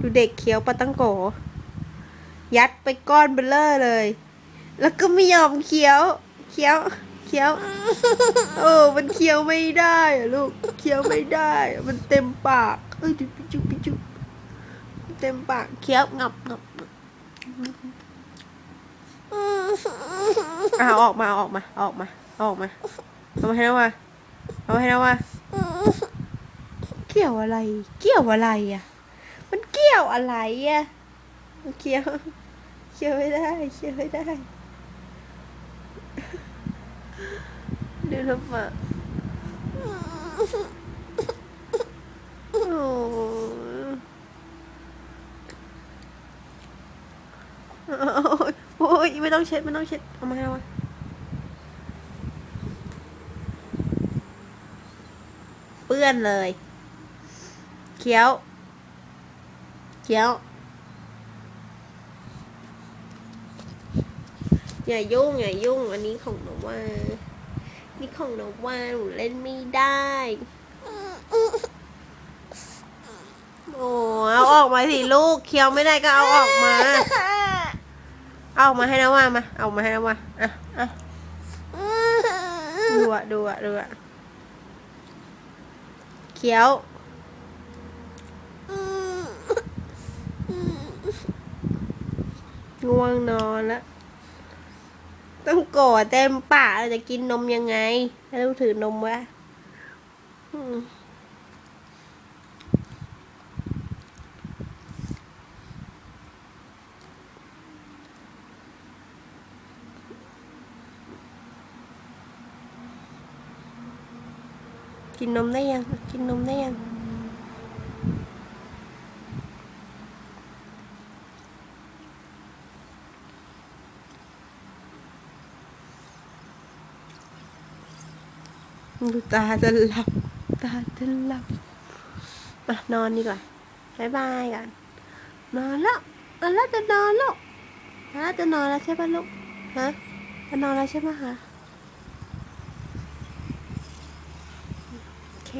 ดูเด็กเคี้ยวปลาตั้งโก ยัดไปก้อนเบลเลอร์เลย แล้วก็ไม่ยอมเคี้ยว เคี้ยว เคี้ยวโอ้มันเคี้ยวไม่ได้อะลูก เคี้ยวไม่ได้ มันเต็มปาก เอ้ยจุ๊บจุ๊บจุ๊บเต็มปาก เคี้ยวงับงับงับอะเอาออกมาออกมาออกมาออกมาเอามาให้นะว่าเอามาให้นะว่าเกี่ยวอะไร เกี่ยวอะไรอะ กี่ยวอะไรอะเคี้ยวเคี้ยวไม่ได้เคี้ยวไม่ได้ดูทำไมโอ้ยโอ้ยไม่ต้องเช็ดไม่ต้องเช็ดเอามาให้เอามาเปื้อนเลย เคี้ยวเคี้ยว อย่ายุ่งอย่ายุ่ง อันนี้ของหนูว่า นี่ของหนูว่าหนูเล่นไม่ได้ โอ้เอาออกมาสิลูก เคี้ยวไม่ได้ก็เอาออกมา เอาออกมาให้นะว่ามา เอามาให้นะว่าอะอะดูอะดูอะดูอะเคี้ยว ง่วงนอนแล้วต้องกรธเต็มปากจะกินนมยังไง แล้วต้ถือนมวะกินนมได้ยัง กินนมได้ยัง ดู ตาจะหลับ ตาจะหลับอะนอนดีกว่าบายบายกัน นอนแล้วนอนแล้วจะนอนแล้วฮะจะนอนแล้วใช่ปะลูก ฮะ จะนอนแล้วใช่ไหมคะโอเค